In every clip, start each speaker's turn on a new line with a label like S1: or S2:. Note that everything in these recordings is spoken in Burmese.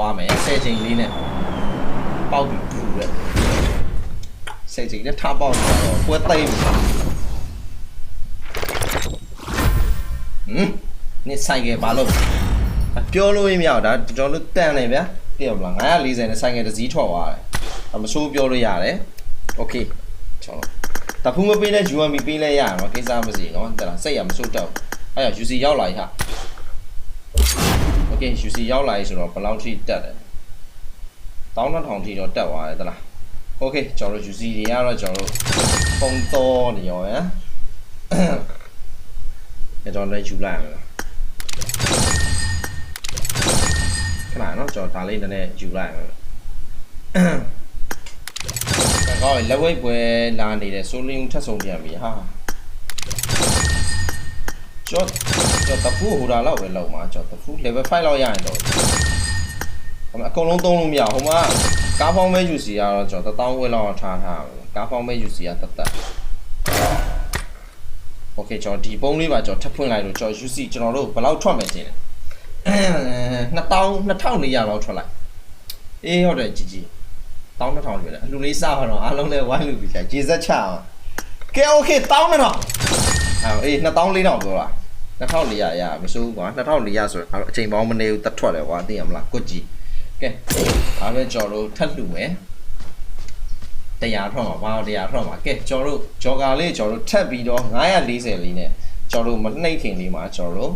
S1: သွားမယ်ဆယ်ချိန်လေးနဲ့ပေါက်ပြီးပူပဲဆယ်ချိန်နဲ့ထားပေါက်ပြီးတော့ပွဲသိမ့်ပြီဟမ်နေဆိုင်ကဘာလို့ပြောလို့ရမရဒါကျွန်တော်တို့တန်နေဗျာသိရမလား940နဲ့ဆိုင်ကတစ်စီးထွက်သွားတယ်အမဆိုးပြောလို့ရတယ်โอเคကျွန်တော်တဖူးမပေးတဲ့ UMB ပေးလဲရရနော်ကိစ္စမရှိနော်တဲ့လားစိတ်ရမစိုးတော့အဲ့ဒါ UC ရောက်လာပြီဟာ token UC ရောက်လာပြီဆိုတော့ဘယ်လောက်ထိတက်လဲ12000ထိတော့တက်သွားတယ်သလား okay ကျွန်တော်တို့ UC တွေကတော့ကျွန်တော်တို့ပုံတော်နေရောဟမ်ကျွန်တော်လည်းယူလိုက်ရမယ်ခဏနော်ကျွန်တော်ဒါလေးနည်းနည်းယူလိုက်ရမယ်ကောင်းလက်ဝိတ်ပွဲလာနေတဲ့ဆိုလင်းထက်ဆုံးပြန်ပြီဟာ ကျော်ကျော်တဖူးဟိုဒါလောက်ပဲလောက်မှာကျော်တဖူး level 5လောက်ရရင်တော့ဟိုမှာအကုန်လုံးသုံးလို့မရဟိုမှာကားဖောင်းမဲယူစီကတော့ကျော်1000ဝဲလောက်ထားထားကားဖောင်းမဲယူစီကတတ်တတ်โอเคကျော်ဒီပုံးလေးပါကျော်ထပ်ဖွင့်လိုက်လို့ကျော်ယူစီကျွန်တော်တို့ဘယ်လောက်ထွက်မယ်ချင်းလဲ2000 2400လောက်ထွက်လိုက်အေးဟုတ်တယ်ជីជី12000ပဲလေအလူလေးစပါတော့အားလုံးလဲဝိုင်းလူပြီးချာဂျေဇက်ချအောင်ကဲโอเค12000အော်အေး2400ပြောတာ 2400ရမစိုးဘူးကွာ2400ဆိုတော့အချိန်ပေါင်းမနေဘူးတတ်ထွက်တယ်ကွာသိရမလားကွတ်ကြီးကဲဒါပဲကျော်တို့ထပ်လှူမယ်တရားထွက်မှာဘာတရားထွက်မှာကဲကျော်တို့ဂျော်ကာလေးကျော်တို့ထပ်ပြီးတော့940လေးနဲ့ကျော်တို့မနှိမ့်ခင်လေးမှာကျော်တို့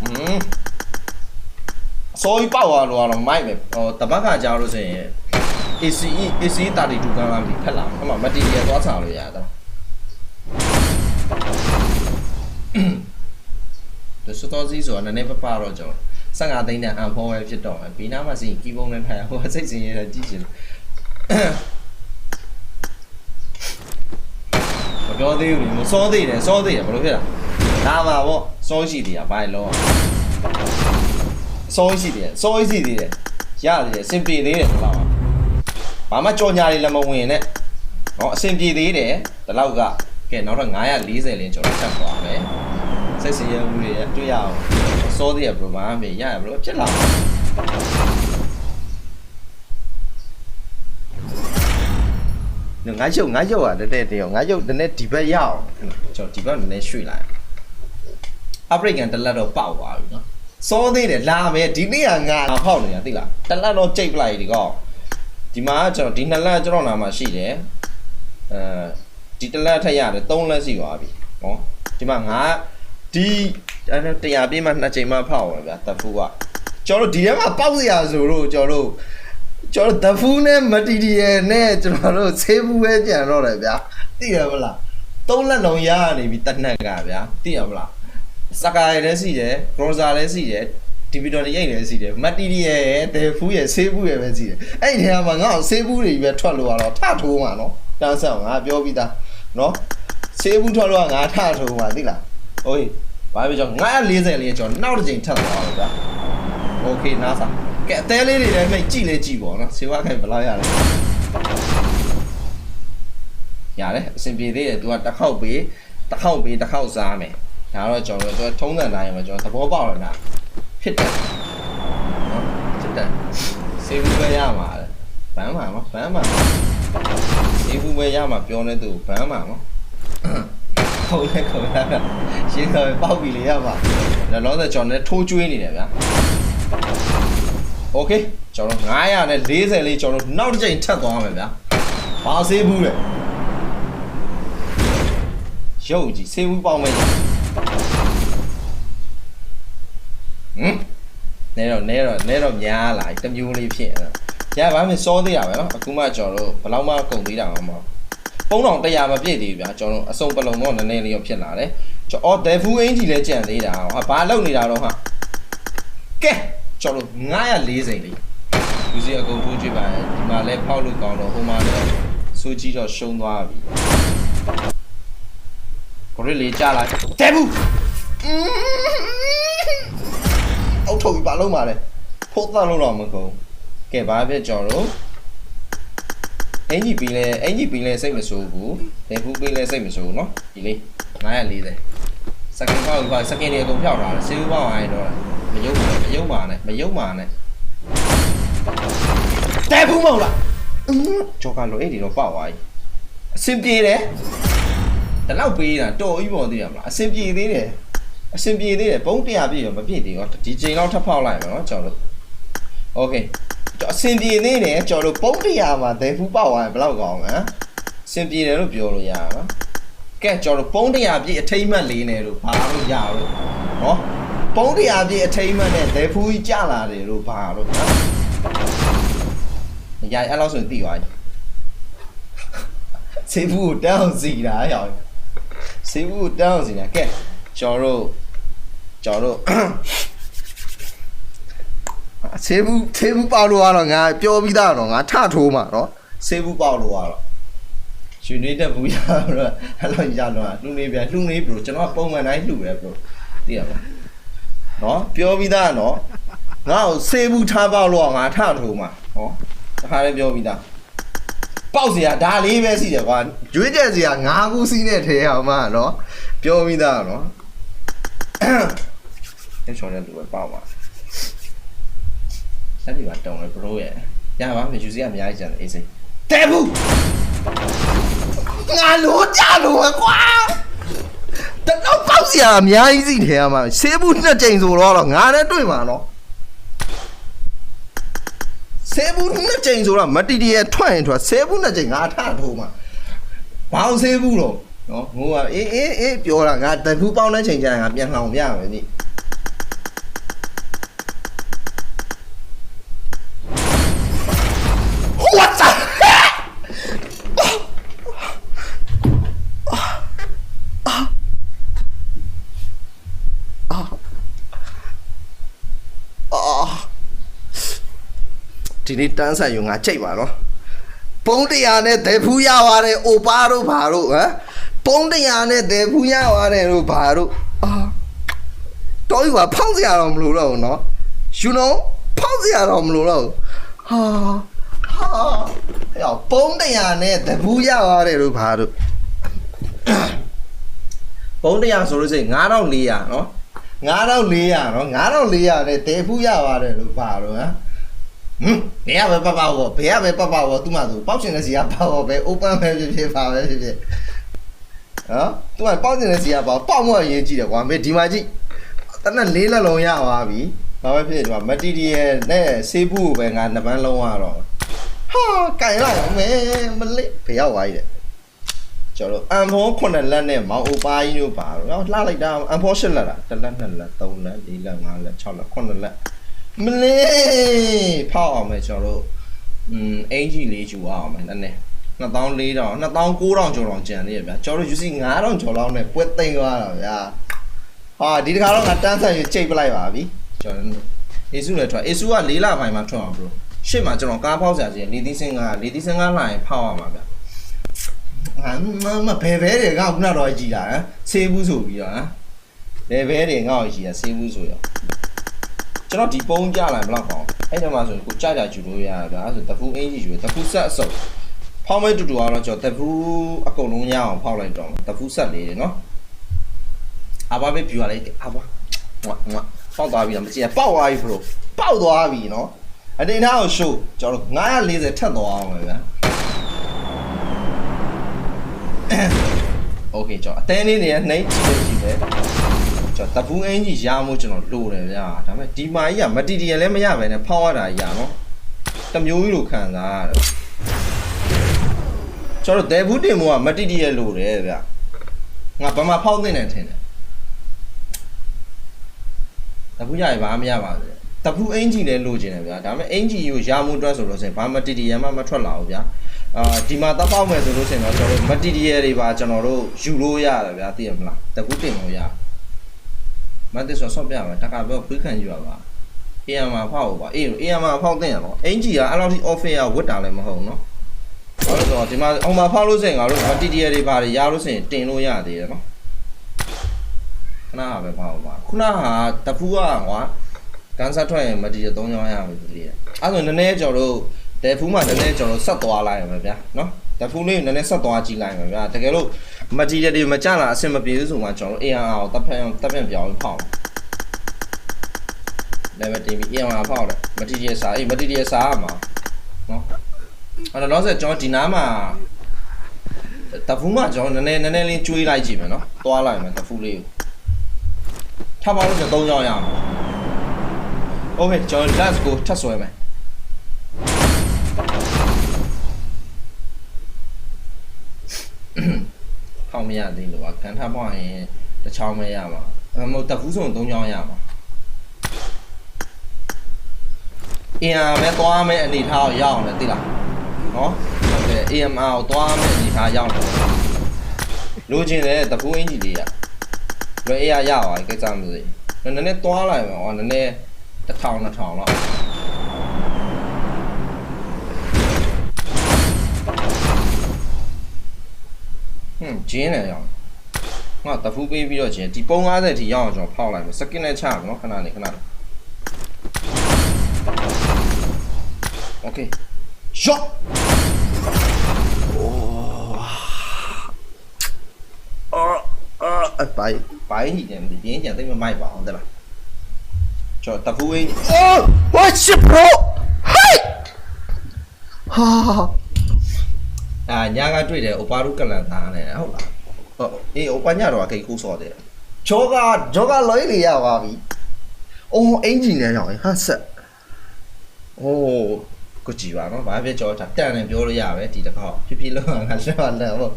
S1: ဟွန်းအစိုးရပေါက်သွားလို့ကတော့မိုက်ပဲဟိုတပတ်ခါကြောက်လို့ဆိုရင် ACE ACE 32ကန်းလာပြီဖက်လာဟိုမှာ material သွားစားလို့ရတာ စွတ်တော်စည်းဆိုတာနည်းနည်းပပတော့ကျွန်တော်15သိန်းနဲ့အန်ဖောပဲဖြစ်တော့မယ်ဘေးနားမှာစီကီးဘုံနဲ့ထိုင်ဟိုစိတ်စင်ရဲကြည့်ချင်မပြောသေးဘူးမစောသေးတယ်စောသေးတယ်ဘာလို့ဖြစ်လဲဒါပါဗောစောရှိသေးတာဘာလဲလောစောရှိသေးတယ်စောရှိသေးတယ်ရတယ်အဆင်ပြေသေးတယ်ဒါလောက်ဘာမှကြော်ညာတွေလည်းမဝင်နဲ့ဟောအဆင်ပြေသေးတယ်ဒါလောက်ကကဲနောက်တော့940လင်းကျွန်တော်ချက်သွားမယ် စိတ်စရမှုတွေတွေ့ရအောင်စောသေးရဘယ်လိုမှမရရဘယ်လိုဖြစ်လာငါရုပ်ငါရုပ်อ่ะတဲ့တဲ့ရောငါရုပ်တနေ့ဒီဘက်ရအောင်ကျွန်တော်ဒီဘက်နည်းနည်းရွှေ့လိုက်အပရိကန်တလက်တော့ပေါက်သွားပြီเนาะစောသေးတယ်လာမယ်ဒီနေ့ကငါဖောက်နေတာသိလားတလက်တော့ကြိတ်ပလိုက်ဒီကောဒီမှာကျွန်တော်ဒီနှစ်လက်ကျွန်တော်နာမှာရှိတယ်အဲဒီတလက်ထက်ရတယ်သုံးလက်ရှိသွားပြီဟောဒီမှာငါ ဒီအဲ့တရားပြည့်မှနှစ်ချိန်မှဖောက်ပါဗျာတဖူးကကျွန်တော်တို့ဒီထဲမှာပေါက်စရာဆိုလို့ကျွန်တော်တို့ကျွန်တော်တဖူးနဲ့မတီတီရဲ့နဲ့ကျွန်တော်တို့ဆေးဘူးပဲကြံတော့တယ်ဗျာသိရမလားသုံးလက်လုံးရနေပြီတနက်ကဗျာသိရမလားစကားလည်းရှိတယ်ဂရိုဇာလည်းရှိတယ်ဒီဗီဒီယိုတွေရိုက်လည်းရှိတယ်မတ်တီတီရဲ့ဒေဖူးရဲ့ဆေးဘူးရဲ့ပဲရှိတယ်အဲ့ဒီထဲမှာငါ့ကိုဆေးဘူးတွေပဲထွက်လို့ရတော့ထထိုးမှာနော်တန်းဆက်ငါပြောပြီးသားနော်ဆေးဘူးထွက်လို့ကငါထထိုးမှာသိလား โอ้ยဘာပဲကြောင့်940လေးကျော်နောက်တစ်ချိန်ထပ်သွားတော့ဗျာโอเคနားစာကဲအသေးလေးတွေလည်းမိတ်ကြည့်လေကြည့်ပေါ့နော်ဆေးဝါးခိုင်ဘယ်လောက်ရလဲရတယ်အဆင်ပြေသေးတယ် तू ကတစ်ခေါက်ပေးတစ်ခေါက်ပေးတစ်ခေါက်စားမယ်ဒါတော့ကျွန်တော်တို့ထုံးစံတိုင်းမှာကျွန်တော်သဘောပေါက်ရတာဖြစ်တယ်နော်ဖြစ်တယ်ဆေးဘူးပဲရမှာလေဘမ်းမှာမဘမ်းမှာဆေးဘူးပဲရမှာပြောနေသူဘမ်းမှာနော် ခုံလဲခုံလာတာရှင်းတော့ပေါက်ပြီလေရပါတော့လောဆယ်ကျွန်တော်လည်းထိုးကျွေးနေတယ်ဗျာโอเคကျွန်တော်940လေးကျွန်တော်နောက်တစ်ချိန်ထပ်သွားမယ်ဗျာဘာဆေးဘူးလဲရုပ်ကြီးဆေးဘူးပေါက်မယ်ဟမ်နဲတော့နဲတော့နဲတော့များလာတမျိုးလေးဖြစ်ရပါမယ်စောသေးရပါနော်အခုမှကျွန်တော်တို့ဘယ်လောက်မှကုန်သေးတာမှမဟုတ် ပုံတော်100မပြည့်သေးဘူးဗျာကျွန်တော်အစုံပလုံတော့နည်းနည်းလေးရောဖြစ်လာတယ်ကျွန်တော်ဒေဖူးအင်ဂျီလည်းကြံသေးတာဟာဘာလုပ်နေတာတော့ဟာကဲကျွန်တော်940လေးယူစီအကုန်ထိုးကြည့်ပါဒီမှာလဲဖောက်လို့ကောင်းတော့ဟိုမှာလဲစူးကြီးတော့ရှုံးသွားပြီကိုရလေးကြလာဒေဖူးအောက်ထုတ်ပြီးပါလုံးပါလေဖို့သားလုံးတော့မကုန်ကဲဘာဖြစ်ကျွန်တော်တို့ အင်ကြီးပြီးလဲအင်ကြီးပြီးလဲစိတ်မဆိုးဘူးဒေဖူးပြီးလဲစိတ်မဆိုးဘူးเนาะဒီလေး940စကင်ပေါက်ပါစကင်တွေအကုန်ဖြောက်ထားတယ်စေးပေါက်အိုင်းတော့မယုံပါမယုံပါနဲ့မယုံပါနဲ့ ဘူးမဟုတ်လားอืมကြောကလိုအဲ့ဒီတော့ပေါက်သွားပြီအစင်ပြေတယ်ဒီလောက်ပေးတာတော်ကြီးပေါ်သေးရမလားအစင်ပြေသေးတယ်အစင်ပြေသေးတယ်ဘုံ100ပြည့်ရောမပြည့်သေးဘူးဒီချိန်လောက်ထပ်ဖောက်လိုက်မယ်နော်ကျွန်တော်တို့โอเคကျွန်တော် အစင်ပြေသေးတယ်ကျွန်တော်တို့ဘုံ100မှာဒဲဖူးပေါက်သွားရင်ဘယ်လောက်ကောင်းလဲဟမ်အစင်ပြေတယ်လို့ပြောလို့ရမှာကဲကျွန်တော်တို့ဘုံ100ပြည့်အထိမ့်မှတ်လေးနေလို့ဘာလို့ရလို့နော်ဘုံ100ပြည့်အထိမ့်မှတ်နဲ့ဒဲဖူးကြီးကျလာတယ်လို့ဘာလို့နော်ရအဲ့လောက်ဆိုရင်သိသွားပြီစေဘူးကိုတောင်းစီတာဟောစေဘူးကိုတောင်းစီတာကဲကျွန်တော်တို့ကျွန်တော်တို့ ဆေးဘူးဆေးဘူးပေါက်လို့ကတော့ငါပြောပြီးသားတော့ငါထထိုးမှာနော်ဆေးဘူးပေါက်လို့ကတော့ယူနေတဲ့ဘူးရတော့အဲ့လိုရတော့လှူနေပြန်လှူနေဘရိုကျွန်တော်ပုံမှန်တိုင်းလှူရဲဘရိုသိရပါနော်ပြောပြီးသားနော်ငါ့ကိုဆေးဘူးထားပေါက်လို့ငါထထိုးမှာဟောတခါလေးပြောပြီးသားပေါက်စရာဒါလေးပဲရှိတယ်ကွာရွေးချက်စရာ၅ခုစီးနဲ့ထဲအောင်မနော်ပြောပြီးသားနော်အဲ့ချော်တဲ့လူပဲပေါက် ပါအဲ့ဒီမှာတုံတယ် bro ရဲ့ရပါမယ်ယူစီကအများကြီးကျန်တယ်အေးစိတဲဘူးငါလို့ကြလို့ပဲကွာတတော့ပေါက်စရာအများကြီးစီထဲမှာဆေးဘူးနှစ်ကြိမ်ဆိုတော့ငါနဲ့တွေ့မှာနော်ဆေးဘူးနှစ်ကြိမ်ဆိုတော့မတီတီရဲ့ထွက်ရင်ထွက်ဆေးဘူးနှစ်ကြိမ်ငါထထိုးမှာဘာအောင်ဆေးဘူးတော့နော်ငိုကအေးအေးအေးပြောတာငါတခုပေါင်းတဲ့ချိန်ကျရင်ငါပြန်လှောင်ပြမယ်နိ ဒီနေ့တန်းဆိုင်ယူငါကြိတ်ပါနော်ပုံးတရားနဲ့ဒေဖူးရပါတယ်အိုပါတို့ဘာတို့ဟမ်ပုံးတရားနဲ့ဒေဖူးရပါတယ်တို့ဘာတို့အာတော်ပြီပါဖောက်စရာတော့မလိုတော့ဘူးနော် you know ဖောက်စရာတော့မလိုတော့ဘူးဟာဟာဟဲ့ပုံးတရားနဲ့ဒေဖူးရပါတယ်တို့ဘာတို့ပုံးတရားဆိုလို့ရှိရင်9400နော်9400နော်9400နဲ့ဒေဖူးရပါတယ်လို့ဘာတို့ဟမ် ဟမ်ဘယ်ရပဲပပဘောဘယ်ရပဲပပဘောသူ့မှာသူပေါက်ချင်တဲ့စီကပါဘောပဲ open ပဲဖြစ်ဖြစ်ပါပဲဖြစ်ဖြစ်နော်သူကပေါက်ချင်တဲ့စီကပါပေါက်မှအရင်ကြည့်တယ်ကွာမေဒီမှာကြည့်တနက်လေးလက်လုံးရသွားပြီဘာပဲဖြစ်ဖြစ်ဒီမှာ material နဲ့ဆေးဘူးကိုပဲငါနှစ်ပန်းလုံးရတော့ဟာကင်လိုက်အောင်မေမလေးဘယ်ရောက်သွားပြီတဲ့ကျွန်တော်အန်ဖော9လက်နဲ့မောင်အိုပါကြီးတို့ပါတော့လှလိုက်တာအန်ဖော10လက်လားတစ်လက်နှစ်လက်သုံးလက်လေးလက်ငါးလက်6လက်9လက် မလေးဖောက်အောင်မယ်ကျွန်တော်တို့อืมအင်ဂျီလေးယူအောင်မယ်နည်းနည်း2400 2900ကျော်တော့ကျန်သေးရဗျာကျွန်တော်တို့ UC 9000ကျော်လောက်နဲ့ပွဲသိမ်းသွားတာဗျာဟာဒီတခါတော့ငါတန်းဆက်ရချိန်ပလိုက်ပါပြီကျွန်တော်အေစုလည်းထွက်အေစုက၄လပိုင်းမှာထွက်အောင် bro ရှေ့မှာကျွန်တော်ကားဖောက်ဆရာကြီးလေသီးစင်းကလေသီးစင်းကလာရင်ဖောက်ရမှာဗျာဟာမမဘယ်ဘဲတွေကခုနတော့ကြည်တာဟမ်ဆေးဘူးဆိုပြီးတော့ဟမ်ဘယ်ဘဲတွေငါ့ကိုကြည်တာဆေးဘူးဆိုရော ကျွန်တော်ဒီပုံးကြလာမလားပေါ့အဲ့ညမှာဆိုကိုကြကြယူလို့ရတာဗျာဆိုတဖူးအင်းကြီးယူတဖူးဆက်အစုပ်ဖောင်းမဲတူတူကတော့ကျွန်တော်တဖူးအကုန်လုံးရအောင်ဖောက်လိုက်တော့တဖူးဆက်လေးတွေနော်အဘပဲပြူရလိုက်အဘငွတ်ငွတ်ပေါက်သွားပြီလားမကြည့်ရပေါက်သွားပြီ bro ပေါက်သွားပြီနော်အနေနဲ့အောင် show ကျွန်တော်940ထက်သွားအောင်ပဲဗျာ Okay ကျွန်တော်အသေးလေးတွေနှိမ့်ကြည့်ကြည့်ပဲ ကျွန်တော်တပူးအင်ကြီးရမို့ကျွန်တော်လိုတယ်ဗျာဒါပေမဲ့ဒီမာကြီးကမတီတီရလည်းမရပဲနဲ့ဖောင်းရတာရနော်တမျိုးကြီးလိုခံစားရတယ်ကျွန်တော်ဒေဘူးတင်မို့ကမတီတီရလိုတယ်ဗျာငါဘာမှဖောင်းသိနေထင်တယ်တပူးရရဘာမှမရပါဘူးတပူးအင်ကြီးလည်းလိုချင်တယ်ဗျာဒါပေမဲ့အင်ကြီးကိုရမို့အတွက်ဆိုလို့ဆိုရင်ဘာမတီတီရမှမထွက်လာဘူးဗျာအာဒီမှာတပ်ပေါက်မယ်ဆိုလို့ရှိရင်တော့ကျွန်တော်တို့ material တွေပါကျွန်တော်တို့ယူလို့ရတယ်ဗျာသိရမလားတကူတင်လို့ရ မတ်တစ်ဆိုဆော့ပြမှာတခါပြောခွေးခံယူရပါအေးရမှာဖောက်ပါအေးအေးရမှာဖောက်တင်ရတော့အင်ဂျီကအဲ့လောက်ထိ offer ရဝတ်တာလည်းမဟုတ်နော်ဘာလို့ဆိုတော့ဒီမှာအောင်မှာဖောက်လို့ဆိုရင်ငါတို့ material တွေပါရလို့ဆိုရင်တင်လို့ရသေးတယ်နော်ခဏဟာပဲဖောက်ပါခုနဟာတဖူးကကွာကန်ဆာထွက်ရင် material 3ချောင်းရမယ်ဒီလေးအဲ့ဆိုနည်းနည်းကျွန်တော်တို့ဒယ်ဖူးမှာနည်းနည်းကျွန်တော်ဆက်သွားလိုက်ရမယ်ဗျာနော်ဒယ်ဖူးလေးကိုနည်းနည်းဆက်သွားကြည့်လိုက်ရမယ်ဗျာတကယ်လို့ material တွေမကြလာအဆင်မပြေဘူးဆိုမှကျွန်တော်တို့ AR ကိုတပ်ဖက်တပ်ဖက်ပြောင်းဖောက်တယ် level တင်ပြီး AR ဖောက်တယ် material စာအေး material စာရမှာနော်အဲ့တော့လောဆယ်ကျွန်တော်ဒီနားမှာတဖူးမှာကျွန်တော်နည်းနည်းနည်းနည်းလေးကျွေးလိုက်ကြည့်မယ်နော်သွားလိုက်မယ်တဖူးလေးကိုထပ်ပါလို့ကျွန်တော်၃ကြောင်းရအောင် Okay ကျွန်တော် let's go ထပ်ဆွဲမယ် င်းမရသေးလို့ကကန်ထပ်ပွားရင်တစ်ချောင်းမရမှာအမဟုတ်တဖူးဆိုရင်၃ချောင်းရမှာအင်အားပဲသွားမယ်အနေထားကိုရအောင်လေသိလားနော်ဟုတ်တယ် AMR ကိုသွားမယ်အနေထားရောက်တယ်လိုချင်တယ်တဖူးအင်ဂျီလေးရလွယ်အေးရရပါကိစ္စမစိုးနည်းနည်းသွားလိုက်မှာဟောနည်းနည်းတစ်ထောင်နှစ်ထောင်တော့ ဂျင်းနေရအောင်ငါတဖူးပေးပြီးတော့ဂျင်းဒီပုံ90ထိရောက်အောင်ကျွန်တော်ဖောက်လိုက်မယ်စကင်နဲ့ချမယ်နော်ခဏလေးခဏလေး Okay. Shot. အော်အော်အပိုင်ပိုင်ကြီးတယ်ဒီပြင်းကြသိမမိုက်ပါအောင်တဲ့လားကျော်တဖူးဝင်းအော် what shit bro hey ဟာ အာညာကတွေ့တယ်အိုပါရုကလန်သားနဲ့ဟုတ်လားဟုတ်အေးအိုပါညတော့ခိတ်ကူးစော်တယ်ဂျောကဂျောကလွိုင်းလေရပါပြီအော်အင်ဂျင်နဲ့ရောင်းဟာဆက်โอ้ကိုကြည်ပါနော်ဘာဖြစ်ကြောဒါတန်တယ်ပြောလို့ရပဲဒီတစ်ခေါက်ဖြည်းဖြည်းလုံးငါလက်ပါလက်ဟုတ်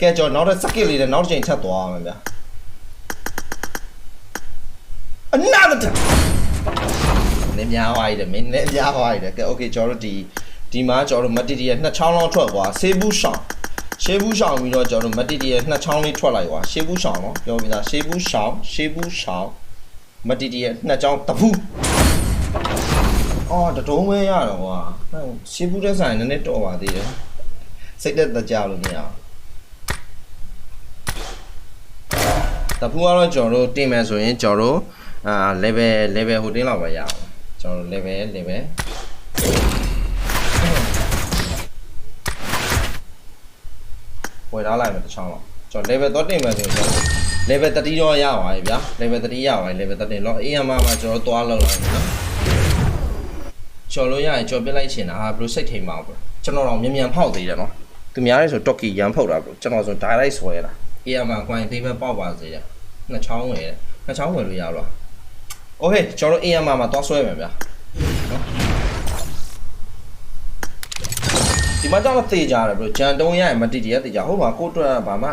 S1: ကဲကြောနောက်တဲ့စကစ်လေးနဲ့နောက်တစ်ချိန်ချက်သွားအောင်ဗျာ another time နည်းများသွားရတယ်မင်းနည်းများသွားရတယ်ကဲ okay ကျော်တို့ဒီ ဒီမှာကျော်တို့မတီတီရဲ့နှစ်ချောင်းလောက်ထွက်သွားဆေးဘူးရှောင်းရှေးဘူးရှောင်းပြီးတော့ကျော်တို့မတီတီရဲ့နှစ်ချောင်းလေးထွက်လိုက်သွားရှေးဘူးရှောင်းနော်ပြောပြီးသားရှေးဘူးရှောင်းရှေးဘူးရှောင်းမတီတီရဲ့နှစ်ချောင်းတဖူးအော်တတုံးပဲရတော့ကွာဟဲ့ရှေးဘူးတဲ့ဆိုင်နည်းနည်းတော်ပါသေးတယ်စိတ်သက်သက်ကြလို့မရအောင်တပူကတော့ကျွန်တော်တို့တင်မယ်ဆိုရင်ကျွန်တော်တို့အာ level level ဟိုတင်းလောက်ပဲရအောင်ကျွန်တော်တို့ level level ဝယ်ထားလိုက်မယ်တစ်ချောင်းလောက်ကျွန်တော် level တော့တင်မယ်ဆိုရင်ကျွန်တော် level 30တော့ရပါပြီဗျာ level 30ရပါပြီ level 30တော့ AMR မှာကျွန်တော်သွားလောက်လိုက်မယ်နော် ကျော်လို့ရရင်ကျော်ပြစ်လိုက်ချင်တာဟာဘလို့စိတ်ထိန်ပါဘူးကျွန်တော်တော့မြန်မြန်ဖောက်သေးတယ်နော်သူများလေးဆိုတော့ကီရန်ဖောက်တာဘလို့ကျွန်တော်ဆို direct ဆွဲတာအေးအမှကွိုင်းသေးပဲပေါက်ပါစေတယ်နှစ်ချောင်းဝယ်တယ်နှစ်ချောင်းဝယ်လို့ရလို့โอเคကျွန်တော်အေးအမှမှာသွားဆွဲမယ်ဗျာ ဒီမှာတော့တေးကြတယ်ဘလို့ဂျန်တုံးရရင်မတီတီရတေးကြဟုတ်ပါကိုယ့်အတွက်ဘာမှ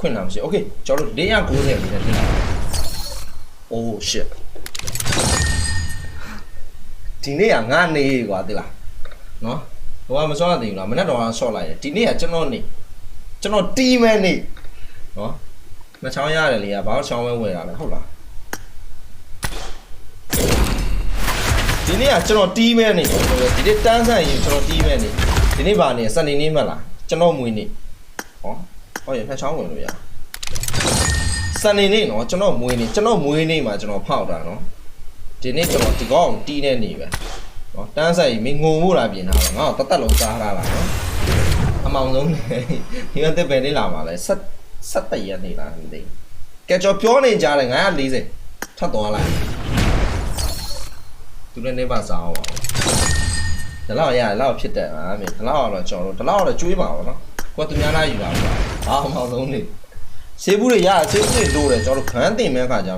S1: ခွင့်လာမရှိโอเคကျွန်တော်490လေးနဲ့တင်လာ oh shit ဒီနေ့ကငါနေကွာသိလားနော်ဟိုကမစောရသေးဘူးလားမနေ့တော့ဆော့လိုက်တယ်ဒီနေ့ကကျွန်တော်နေကျွန်တော်တီးမဲနေနော်နှစ်ချောင်းရတယ်လေကဘာလို့ချောင်းဝဲဝယ်တာလဲဟုတ်လားဒီနေ့ကကျွန်တော်တီးမဲနေဒီနေ့တန်းဆန်ရင်ကျွန်တော်တီးမဲနေ ဒီနေ့ပါနေစနေနေ့မှလားကျွန်တော်မွေးနေဟောဟောရနှစ်ချောင်းဝင်လို့ရစနေနေ့နော်ကျွန်တော်မွေးနေကျွန်တော်မွေးနေမှာကျွန်တော်ဖောက်တာနော်ဒီနေ့ကျွန်တော်ဒီကောင်တီးနေနေပဲနော်တန်းဆိုင်မင်းငုံမှုလားပြင်ထားတော့ငါ့ကိုတတ်တက်လုံးစားထားတာနော်အမောင်ဆုံးဒီကတက်ပဲနေလာပါလဲဆက်ဆက်တရက်နေလားမသိကဲကျွန်တော်ပြောနေကြတယ်940ထပ်သွားလိုက်သူလည်းနေပါစားအောင်ပါ ဒီလောက်ရဒီလောက်ဖြစ်တယ်အာမင်းဒီလောက်တော့ကျွန်တော်တို့ဒီလောက်တော့ကျွေးပါပါနော်ကိုကသူများလားယူပါဘူးဟာအမောင်ဆုံးနေဆေးဘူးတွေရဆေးဘူးတွေလိုတယ်ကျွန်တော်တို့ခန်းတင်မဲ့ခါကြ